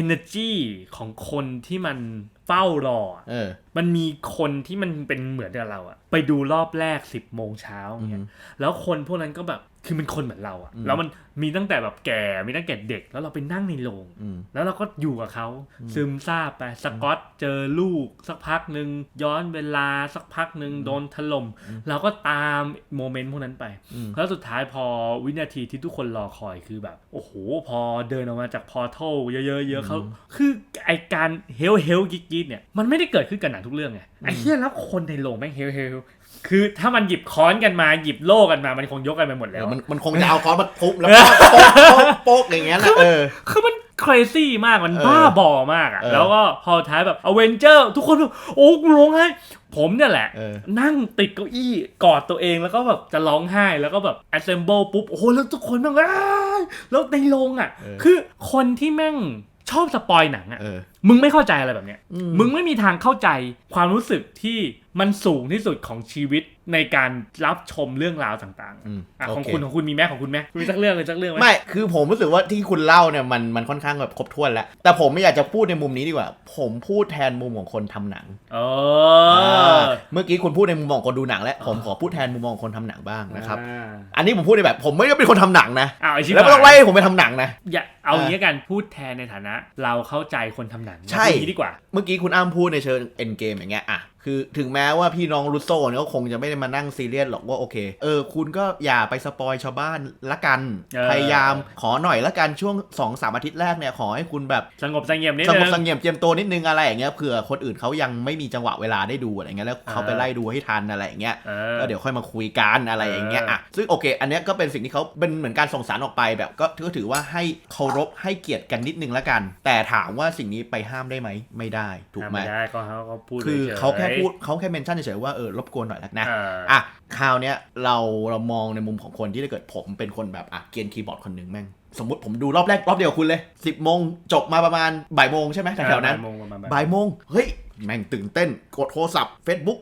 energy ของคนที่มันเฝ้ารอเออ มันมีคนที่มันเป็นเหมือนกับเราอะไปดูรอบแรก 10 โมงเช้าอืเนี่ยมแล้วคนพวกนั้นก็แบบ คือเป็นคนเหมือนเราอะอืมแล้วมันมีตั้งแต่แบบแก่มีตั้งแต่เด็ก แล้วเราไปนั่งในโรงอืมแล้วเราก็อยู่กับเขาซึมซาบไปสกอตเจอลูก สักพักหนึ่งย้อนเวลาสักพักหนึ่งโดนถล่มเราก็ตามโมเมนต์พวกนั้นไปอืมแล้วสุดท้ายพอวินาทีที่ทุกคนรอคอยคือแบบ โอ้โห พอเดินออกมาจากพอร์ทัลเยอะๆเยอะเขาคือ ไอการเฮลเฮลกิกกิเนี่ยมันไม่ได้เกิดขึ้นกับหนังทุกเรื่องไงไอ้เหี้ยแล้วคนในโรงแม่งเฮลเฮลคือถ้ามันหยิบค้อนกันมาหยิบโล่กันมามันคงยกกันไปหมดเอแล้อวมันมันคงจะเอาค้อนมาทุบแล้วก็โป๊กโป๊กโป๊กอย่างเงี้ยแหละเออคือมัน crazy มากมันเออบ้าบอมากอะเออแล้วก็พอท้ายแบบอเวนเจอร์ทุกคนแบบโอ้กูร้องไห้ผมเนี่ยแหละเออนั่งติดเก้าอี้กอดตัวเองแล้วก็แบบจะร้องไห้แล้วก็แบบ assemble ปุ๊บ โอ้โหแล้วทุกคนแม่งอ้ายแล้วในโรงอะเออคือคนที่แม่ง ชอบสปอยหนังอะเออ มึงไม่เข้าใจอะไรแบบเนี้ยอืมมึงไม่มีทางเข้าใจความรู้สึกที่มันสูงที่สุดของชีวิตในการรับชมเรื่องราวต่างอืมๆอะโอของเคคุณของคุณมีไหมของคุณไหมคุณมีสักเรื่องเลยสักเรื่องไหมไม่ คือผมรู้สึกว่าที่คุณเล่าเนี่ยมันมันค่อนข้างแบบครบถ้วนแล้ว แต่ผมไม่อยากจะพูดในมุมนี้ดีกว่า ผมพูดแทนมุมของคนทำหนังเออเมื่อกี้คุณพูดในมุมมองคนดูหนังแล้วผมขอพูดแทนมุมมองคนทำหนังบ้างนะครับอ่าอันนี้ผมพูดในแบบ ผมไม่ได้เป็นคนทำหนังนะอ้าวไอชิบแล้วไม่ต้องไล่ให้ผมไปทำหนังนะอย่าเอาอย่างนี้กันพูดแทนในฐานะ เราเข้าใจคนทำหนังใช่พูดอย่างนี้ดีกว่า เมื่อกี้คุณอ้ำพูดในเชิงเอ็นเกมอย่างเงี้ยอะ คือถึงแม้ว่าพี่น้องรุสโซ่เนี่ยก็คงจะไม่ได้มานั่งซีเรียสหรอกว่าโอเค เออ คุณก็อย่าไปสปอยชาวบ้านละกันเออพยายามขอหน่อยละกันช่วง2อสามอาทิตย์แรกเนี่ยขอให้คุณแบบสงบสงเงียมนิดสนึงบงสงเงียมเจียมตัวนิดนึงอะไรอย่างเงี้ยเผื่อคนอื่นเขายังไม่มีจังหวะเวลาได้ดูอะไรเงี้ยแล้วเขาไปเออไล่ดูให้ทันอะไรอย่างเงี้ยเออก็เดี๋ยวค่อยมาคุยกันอะไรอย่างเงี้ยเอออ่อะซึ่งโอเค อันเนี้ยก็เป็นสิ่งที่เขาเป็นเหมือนการส่งสารออกไปแบบก็ก็ถือว่าให้เคารพให้เกียรติกันนิดนึงละกัน แต่ถามว่าสิ่งนี้ไปห้ามได้ไหมไม่ได้ถูกไหมไม่ได้ก็เขาก็พูดคือฉยๆเขาแค่พูดเขาแค่เมนชั่นเฉยๆว่าเออรบกวนหน่อยละนะเอออะคราวเนี้ยเราเรามองในมุมของคนที่ถ้าเกิดผมเป็นคนแบบอะเกรียนคีย์บอร์ดคนหนึ่งแม่งสมมติผมดูรอบแรกรอบเดียวกับคุณเลย 10โมงจบมาประมาณบ่ายโมงใช่ไหมแถวๆนั้นบ่ายโมงประมาณบ่ายโมงเฮ้ยแม่งตื่นเต้นกดโทรศัพท์ Facebook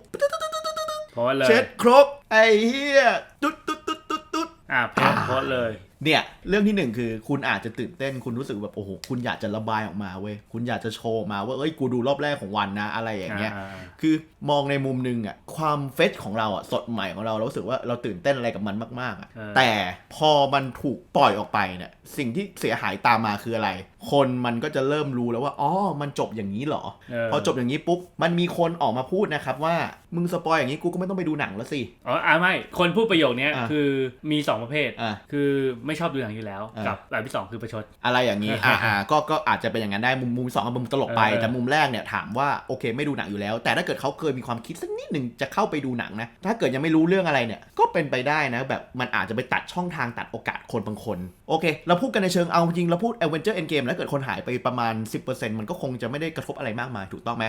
โพสต์เลยเช็ดครบไอ้เหี้ยตุ๊ดตุ๊ดตุ๊ดตุ๊ดตุ๊ดอะโพสต์โพสต์เลย เนี่ยเรื่องที่หนึ่งคือคุณอาจจะตื่นเต้นคุณรู้สึกแบบโอ้โหคุณอยากจะระบายออกมาเว้ยคุณอยากจะโชว์มาว่าเอ้ยกูดูรอบแรกของวันนะอะไรอย่างเงี้ยอ่าคือมองในมุมหนึงอะความเฟชของเราอะสดใหม่ของเราเรารู้สึกว่าเราตื่นเต้นอะไรกับมันมากๆอะเออแต่พอมันถูกปล่อยออกไปเนี่ยสิ่งที่เสียหายตามมาคืออะไรคนมันก็จะเริ่มรู้แล้วว่าอ๋อมันจบอย่างนี้เหรอเออพอจบอย่างนี้ปุ๊บ มันมีคนออกมาพูดนะครับว่ามึงสปอยอย่างนี้กูก็ไม่ต้องไปดูหนังแล้วสิ อ๋ออ่าไม่ คนพูดประโยคเนี้ยอะคือมีสองประเภทอะคือไม่ชอบดูหนังอยู่แล้วอะกับแบบที่สองคือประชด อะไรอย่างนี้ อ่าอ่าก็ก็อาจจะเป็นอย่างนั้นได้มุมมุมสองกับมุมตลกไปเออแต่มุมแรกเนี่ยถามว่าโอเคไม่ดูหนังอยู่แล้ว แต่ถ้าเกิดเขาเคยมีความคิดสักนิดหนึ่งจะเข้าไปดูหนังนะ ถ้าเกิดยังไม่รู้เรื่องอะไรเนี่ย ก็เป็นไปได้นะแบบมันอาจจะไปตัดช่องทางตัดโอกาสคนบางคน โอเค เราพูดกันในเชิงเอาจริงเราพูด Avenger Endgame แล้วเกิดคนหายไปประมาณ 10%มันก็คงจะไม่ได้กระทบอะไรมากมายถูกต้องไหม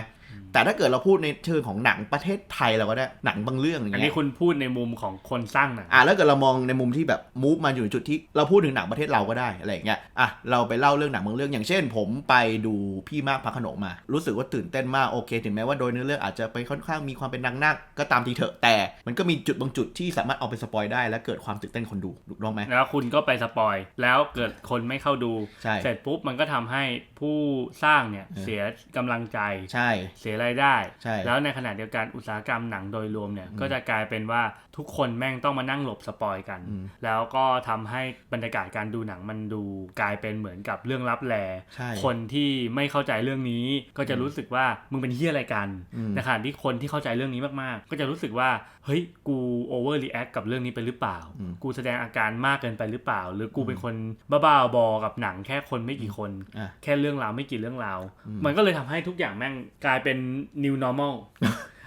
แต่ถ้าเกิดเราพูดในเชิงของหนังประเทศไทยเราก็ได้หนังบางเรื่องอย่างอันเงี้นี้ยคุณพูดในมุมของคนสร้างหนังอะแล้วเกิดเรามองในมุมที่แบบมูฟมาอยู่ในจุดที่เราพูดถึงหนังประเทศเราก็ได้อะไรอย่างเงี้ยอะเราไปเล่าเรื่องหนังบางเรื่องอย่างเช่น ผมไปดูพี่มากพระโขนงมา รู้สึกว่าตื่นเต้นมากโอเค ถึงแม้ว่าโดยเนื้อเรื่องอาจจะไปค่อนข้างมีความเป็นนางนาคก็ตามทีเถอะแต่ มันก็มีจุดบางจุดที่สามารถเอาไปสปอยได้และเกิดความตื่นเต้นคนดูถูกต้องไหม แล้วคุณก็ไปสปอยแล้วเกิดคนไม่เข้าดู ใช่ เสร็จปุ๊บมันก็ทำให้ผู้สร้างเนี่ยเออเสียกำลังใจ ใช่เสียรายได้ใช่แล้วในขณะเดียวกันอุตสาหกรรมหนังโดยรวมเนี่ยอืมก็จะกลายเป็นว่าทุกคนแม่งต้องมานั่งหลบสปอยกันอืมแล้วก็ทำให้บรรยากาศการดูหนังมันดูกลายเป็นเหมือนกับเรื่องลับแลใช่คนที่ไม่เข้าใจเรื่องนี้ก็จะรู้สึกว่ามึงเป็นเฮียอะไรกันอืมในขณะที่คนที่เข้าใจเรื่องนี้มากๆ ก็จะรู้สึกว่าเฮ้ยกูโอเวอร์รีแอคกับเรื่องนี้ไปหรือเปล่าอืมกูแสดงอาการมากเกินไปหรือเปล่า หรือกูเป็นคนบ้าๆบอๆกับหนังแค่คนไม่กี่คนอะแค่เรื่องราวไม่กี่เรื่องราวอืมมันก็เลยทำให้ทุกอย่างแม่งกลายเป็น new normal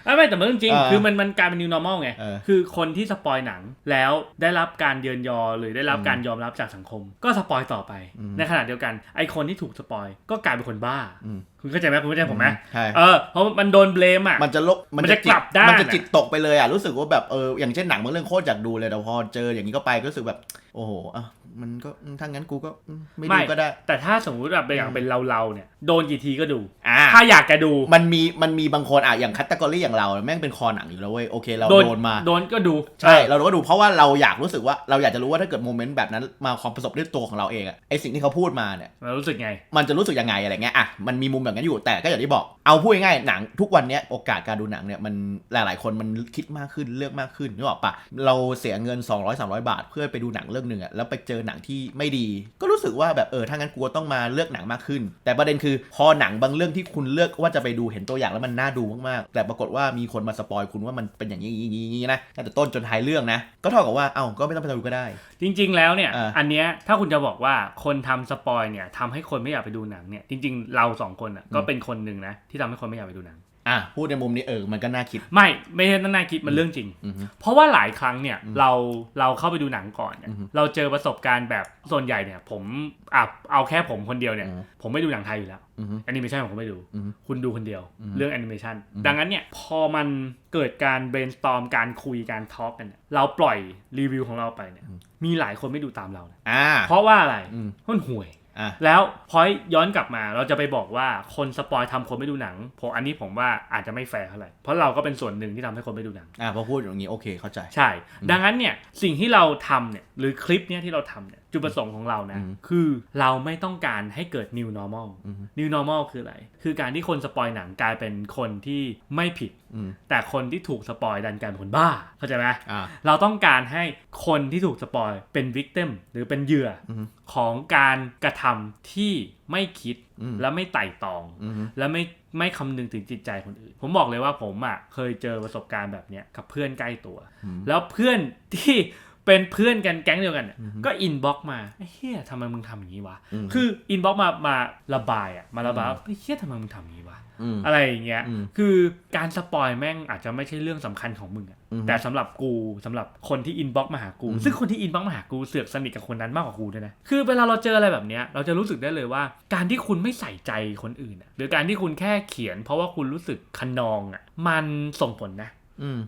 อะไม่แต่มันเรื่องจริงเออคือมันมันกลายเป็น new normal ไงเออคือคนที่สปอยหนังแล้วได้รับการเยือนยอหรือได้รับอืมการยอมรับจากสังคม ก็สปอยต่อไปอืมในขณะเดียวกันไอคนที่ถูกสปอยก็กลายเป็นคนบ้าอืม คุณเข้าใจไหมคุณเข้าใจผมไหมใช่เออเพราะมันโดนเบลมอะมันจะลบมันจะกลับด้านมันจะอะจิตตกไปเลยอะรู้สึกว่าแบบเอออย่างเช่นหนังบางเรื่องโคตรอยากดูเลยแต่พอเจออย่างนี้ก็ไปก็รู้สึกแบบโอ้โหอะมันก็อืมถ้างั้นกูก็อืมไม่ดูก็ได้ แต่ถ้าสมมุติแบบเป็นอย่างเป็นเราเราๆเนี่ยโดนกี่ทีก็ดูอ่าถ้าอยากจะดูมันมีมันมีบางคนอะอย่างคัตตากรีอย่างเราแม่งเป็นคอหนังอยู่แล้วเว้ยโอเคเราโดนโดนมาโดนก็ดูใช่เราก็ดูเพราะว่าเราอยากรู้สึกว่าเราอยากจะรู้ว่าถ้าเกิดโมเมนต์แบบนั้นมาความประสบด้วยตัวของเราเองอะไอสิ่งที่เขาพูดมาเนี่ยเรารู้สึกไง มันจะรู้สึกยังไงอะไรเงี้ยอะมันมีมุมแบบนั้นอยู่ แต่ก็อย่างที่บอกเอาพูดง่ายๆหนังทุกวันเนี้ยโอกาสการดูหนังเนี่ยมันหลาย ๆ คนมันคิดมากขึ้นเลือกมากขึ้นนึกออกปะเราเสียเงิน 200 300 บาท เพื่อไปดูหนังเรื่องหนึ่งอะแล้วไปเจอหนังที่ไม่ดี ก็รู้สึกว่าแบบเออถ้างั้นกูต้องมาเลือกหนังมากขึ้น แต่ประเด็นคือพอหนังบางเรื่องที่คุณเลือกว่าจะไปดูเห็นตัวอย่างแล้วมันน่าดูมากๆแต่ปรากฏว่ามีคนมาสปอยคุณว่ามันเป็นอย่างนี้อย่างนี้อย่างนี้นะตั้งแต่ต้นจนท้ายเรื่องนะ ก็เท่ากับว่าเอ้าก็ไม่ต้องไปดูก็ได้ จริง ๆ แล้วเนี่ยอ่าอันเนี้ยถ้าคุณจะบอกว่าคนทำสปอยเนี่ยทำให้คนไม่อยากไปดูหนังเนี่ยจริง ๆ เราสองคนอะก็เป็นคนหนึ่งนะที่ทำให้คนไม่อยากไปดูหนังอะพูดในมุมนี้เออมันก็น่าคิด ไม่ไม่ใช่น่าคิดมันเรื่องจริงอือฮึเพราะว่าหลายครั้งเนี่ยอืมเราเราเข้าไปดูหนังก่อนเนี่ยอือฮึเราเจอประสบการณ์แบบส่วนใหญ่เนี่ย ผมอะเอาแค่ผมคนเดียวเนี่ยอืมผมไม่ดูหนังไทยอยู่แล้วอือฮึแอนิเมชันผมก็ไม่ดูอือฮึคุณดูคนเดียวอืมเรื่องแอนิเมชันอืมดังนั้นเนี่ยพอมันเกิดการ brainstorm การคุยการทอ l k กันเนี่ยเราปล่อยรีวิวของเราไปเนี่ยมีหลายคนไม่ดูตามเรานะอ่าเพราะว่าอะไรอืมเพราะมันห่วยอะ แล้วพอยย้อนกลับมาเราจะไปบอกว่าคนสปอยทำคนไม่ดูหนังผมอันนี้ผมว่าอาจจะไม่แฟร์เท่าไหร่เพราะเราก็เป็นส่วนหนึ่งที่ทำให้คนไม่ดูหนังอะพอพูดอย่างนี้โอเคเข้าใจใช่ ดังนั้นเนี่ยสิ่งที่เราทำเนี่ยหรือคลิปเนี่ยที่เราทำเนี่ย จุดประสงค์ของเรานะอืมคือเราไม่ต้องการให้เกิด new normal อืม new normal คืออะไร คือการที่คนสปอยหนังกลายเป็นคนที่ไม่ผิดอืมแต่คนที่ถูกสปอยดันกลายเป็นคนบ้า เข้าใจไหมอะเราต้องการให้คนที่ถูกสปอยเป็นวิกเต m หรือเป็นเหยื่ออมของการกระทำที่ไม่คิดอืมและไม่ไต่ตองอืมและไม่ไม่คำนึงถึงจิตใจคนอื่น ผมบอกเลยว่าผมอะเคยเจอประสบการณ์แบบเนี้ยกับเพื่อนใกล้ตัวอืมแล้วเพื่อนที่ เป็นเพื่อนกันแก๊งเดียวกันเนี่ยอือฮึก็อินบ็อกมาไอ้เฮียทำไมมึงทำอย่างนี้วะอืมคืออินบ็อกมามาระบายอะมาระบายอืมว่าไอ้เฮียทำไมมึงทำอย่างนี้วะอืมอะไรอย่างเงี้ยอืมคือการสปอยแม่งอาจจะไม่ใช่เรื่องสำคัญของมึงอะอือฮึแต่สำหรับกูสำหรับคนที่อินบ็อกมาหากูอือฮึซึ่งคนที่อินบ็อกมาหากูเสือกสนิทกับคนนั้นมากกว่ากูด้วยนะคือเวลาเราเจออะไรแบบเนี้ยเราจะรู้สึกได้เลยว่า การที่คุณไม่ใส่ใจคนอื่นอะหรือการที่คุณแค่เขียน เพราะว่าคุณรู้สึกคันนองอะมันส่งผลนะอืม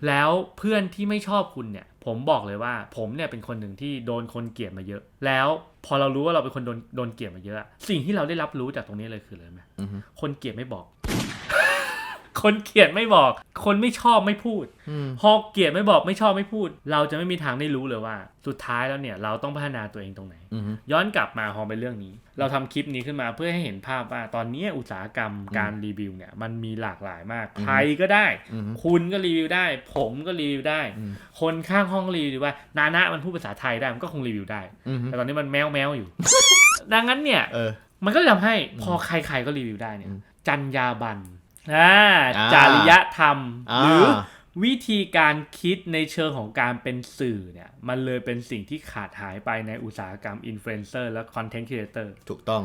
แล้วเพื่อนที่ไม่ชอบคุณเนี่ย ผมบอกเลยว่า ผมเนี่ยเป็นคนหนึ่งที่โดนคนเกลียดมาเยอะ แล้วพอเรารู้ว่าเราเป็นคนโดนโดนเกลียดมาเยอะอะสิ่งที่เราได้รับรู้จากตรงนี้เลยคืออะไรไหมอืมคนเกลียดไม่บอก คนเกลียดไม่บอก คนไม่ชอบไม่พูดอืมพอเกลียดไม่บอกไม่ชอบไม่พูด เราจะไม่มีทางได้รู้เลยว่า สุดท้ายแล้วเนี่ยเราต้องพัฒนาตัวเองตรงไหนอืมย้อนกลับมาพอเป็นเรื่องนี้ เราทำคลิปนี้ขึ้นมาเพื่อให้เห็นภาพว่าตอนนี้อุตสาหกรรมการรีวิวเนี่ยมันมีหลากหลายมากอืมใครก็ได้อืมคุณก็รีวิวได้ ผมก็รีวิวได้อืมคนข้างห้องรีวิวว่า นานะมันพูดภาษาไทยได้มันก็คงรีวิวได้อืมแต่ตอนนี้มันแมวแมวอยู่ ดังนั้นเนี่ยเออมันก็เลยทำให้พอใครๆก็รีวิวได้เนี่ยอืมจรรยาบรรณ อ่าอ่าจริยธรรมอ่าหรือวิธีการคิดในเชิงของการเป็นสื่อเนี่ย มันเลยเป็นสิ่งที่ขาดหายไปในอุตสาหกรรมอินฟลูเอนเซอร์และคอนเทนต์ครีเอเตอร์ถูกต้อง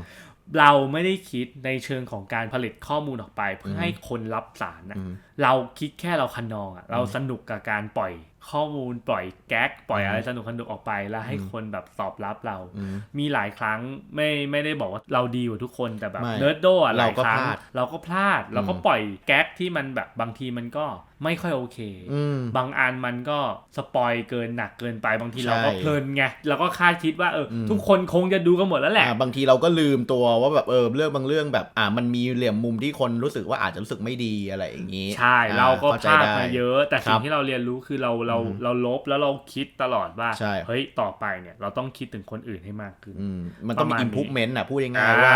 เราไม่ได้คิดในเชิงของการผลิตข้อมูลออกไป เพื่อให้คนรับสารนะอืมเราคิดแค่เราคันนองอะเราสนุกกับการปล่อยข้อมูลปล่อยแก๊กปล่อยอะไรสนุกสนุกออกไปแล้วให้คนแบบตอบรับเราอืมมีหลายครั้งไม่ไม่ได้บอกว่าเราดีกว่าทุกคนแต่แบบไม่เนิร์ดโดอะหลายเราก็ครั้งพลาดเราก็พลาด เราก็อืมปล่อยแก๊กที่มันแบบบางทีมันก็ไม่ค่อยโอเคอืมบางอันมันก็สปอยเกินหนักเกินไปบางทีใช่เราก็เพลินไงเราก็คาดคิดว่าเอออมทุกคนคงจะดูกันหมดแล้วแหละอ่าบางทีเราก็ลืมตัวว่าแบบเออเรื่องบางเรื่องแบบอ่ามันมีเหลี่ยมมุมที่คนรู้สึกว่าอาจจะรู้สึกไม่ดีอะไรอย่างนี้ใช่อ่เราก็ข้พใจลาดได้มาเยอะ แต่ครัสิ่งบที่เราเรียนรู้คือเราเราอืมเราลบแล้วเราคิดตลอดว่าใช่เฮ้ยต่อไปเนี่ยเราต้องคิดถึงคนอื่นให้มากขึ้นอืมมันต้องมีประมาณนี้ improvement อะพูดง่ายอ่าๆว่า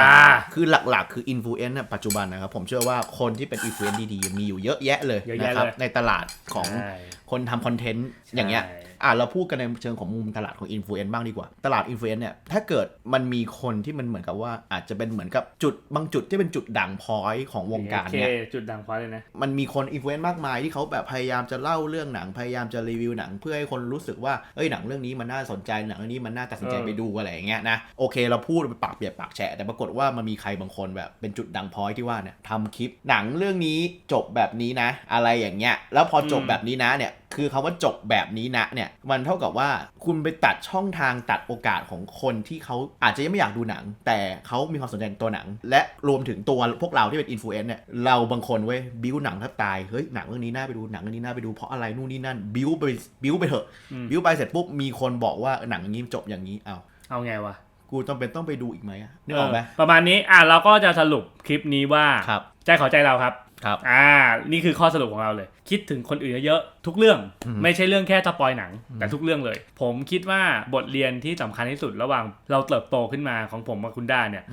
คือหลักๆ คือ influence น่ะปัจจุบันนะครับผมเชื่อว่าคนที่เป็น influence ดีๆ มีอยู่เยอะแยะเลยเยอะนะแยะครับเลยในตลาดของใช่คนทำคอนเทนต์อย่างเงี้ยใช่ อะเราพูดกันในเชิงของมุมตลาดของ influence บ้างดีกว่า ตลาด influence เนี่ยถ้าเกิดมันมีคนที่มันเหมือนกับว่าอาจจะเป็นเหมือนกับจุดบางจุดที่เป็นจุดด่างพร้อยของวงการโอเคเนี่ยจุดดังพอเลยนะมันมีคนอินฟลูเอนซ์มากมายที่เขาแบบพยายามจะเล่าเรื่องหนังพยายามจะรีวิวหนัง เพื่อให้คนรู้สึกว่าเอ้ยหนังเรื่องนี้มันน่าสนใจหนังเรื่องนี้มันน่าตัดสินใจเออไปดูอะไรอย่างเงี้ยนะโอเค เราพูดไปปากเปียกปากแฉะแต่ปรากฏว่ามันมีใครบางคนแบบเป็นจุดดังพร้อยที่ว่าเนี่ยทำคลิปหนังเรื่องนี้จบแบบนี้นะ อะไรอย่างเงี้ยแล้วพอจบแบบนี้นะเนี่ย คือคำว่าจบแบบนี้นะเนี่ยมันเท่ากับว่าคุณไปตัดช่องทางตัดโอกาสของคนที่เขาอาจจะยังไม่อยากดูหนัง แต่เขามีความสนใจในตัวหนัง และรวมถึงตัวพวกเราที่เป็นอินฟลูเอนซ์เนี่ยเราบางคนเว้ยบิวหนังแทบตายเฮ้ยหนังเรื่องนี้น่าไปดูหนังเรื่องนี้น่าไปดูเพราะอะไรนู่นนี่นั่นบิวไปบิวไปเถอะอืมบิวไปเสร็จปุ๊บมีคนบอกว่าหนังอย่างนี้จบอย่างนี้อ้าวเอาไงวะกูต้องเป็นต้องไปดูอีกไหมอะนึกออกไหมเประมาณนี้อะเราก็จะสรุปคลิปนี้ว่าครับใจขอใจเราครับ ครับอ่า นี่คือข้อสรุปของเราเลย คิดถึงคนอื่นเยอะๆทุกเรื่องอืมไม่ใช่เรื่องแค่สปอยหนัง แต่ทุกเรื่องเลย ผมคิดว่าบทเรียนที่สำคัญที่สุดระหว่างเราเติบโตขึ้นมาของผมกับคุณด้าเนี่ย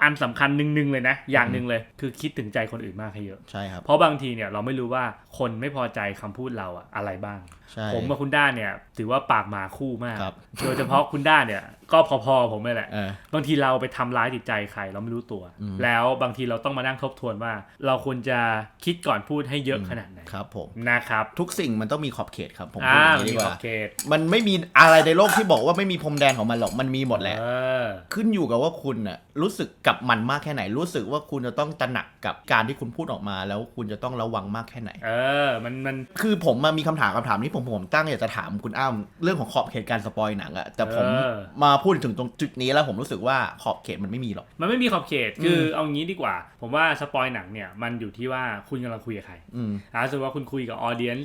อืมอันสำคัญหนึ่งๆเลยนะ อย่างหนึ่งเลย คือคิดถึงใจคนอื่นมากให้เยอะใช่ครับเพราะบางทีเนี่ยเราไม่รู้ว่าคนไม่พอใจคำพูดเราอะอะไรบ้างใช่ผมกับคุณด้าเนี่ยถือว่าปากหมาคู่มากครับโดยเฉพาะคุณด้าเนี่ยก็พอๆผมเลยแหละเออบางทีเราไปทำร้ายจิตใจใครเราไม่รู้ตัวอืมแล้วบางทีเราต้องมานั่งทบทวนว่า เราควรจะคิดก่อนพูดให้เยอะขนาดไหนครับผมนะครับทุกสิ่งมันต้องมีขอบเขตครับผมพูอ่าดอย่างนี้มีดีกขอว่าบเขตมันไม่มีอะไรในโลกที่บอกว่าไม่มีพรมแดนของมันหรอกมันมีหมดแหละเออขึ้นอยู่กับว่าคุณน่ะรู้สึกกับมันมากแค่ไหน รู้สึกว่าคุณจะต้องตระหนักกับการที่คุณพูดออกมา แล้วคุณจะต้องระวังมากแค่ไหน เออ มันมัน คือผมมามีคำถามคำถามนี้ผมผมตั้งอยากจะถามคุณอ้ำเรื่องของขอบเขตการสปอยหนังอะแต่ผมเออ มาพูดถึงตรงจุดนี้แล้วผมรู้สึกว่าขอบเขตมันไม่มีหรอก มันไม่มีขอบเขต คือมเอางี้ดีกว่า ผมว่าสปอยหนังเนี่ย มันอยู่ที่ว่าคุณกำลังคุยกับใครอืม อ่าสมมติว่าคุณคุยกับออเดียน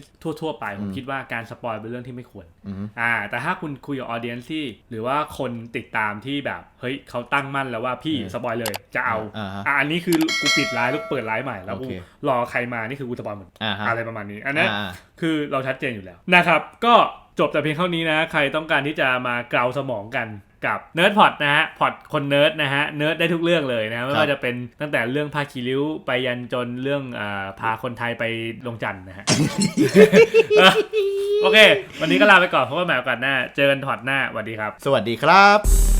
ทั่ว ๆ ไปผมอืมคิดว่าการสปอยเป็นเรื่องที่ไม่ควร อืม อ่า แต่ถ้าคุณคุยกับออเดียนที่ หรือว่าคนติดตามที่แบบ เฮ้ยเขาตั้งมั่นแล้วว่าพี่อืมสปอยเลย จะเอาอ่าฮะอ่าอันนี้คือกูปิดไลน์แล้วเปิดไลน์ใหม่แล้วกูโอเค รอใครมานี่คือกูสปอยหมดอ่าฮะอะไรประมาณนี้ อันนั้น อ่า คือเราชัดเจนอยู่แล้วนะครับ ก็จบแต่เพียงเท่านี้นะ ใครต้องการที่จะมาเกลาสมองกันกับเนิร์ดพอดนะฮะพอดคนเนิร์ดนะฮะเนิร์ดได้ทุกเรื่องเลยนะไม่ว่าจะเป็นตั้งแต่เรื่องพาคีริ้วไปยันจนเรื่องอาพาคนไทยไปลงจันทร์นะฮะเออโอเค วันนี้ก็ลาไปก่อนเพราะว่าแหมโอกาสหน้า เจอกันถอดหน้าสวัสดีครับ สวัสดีครับ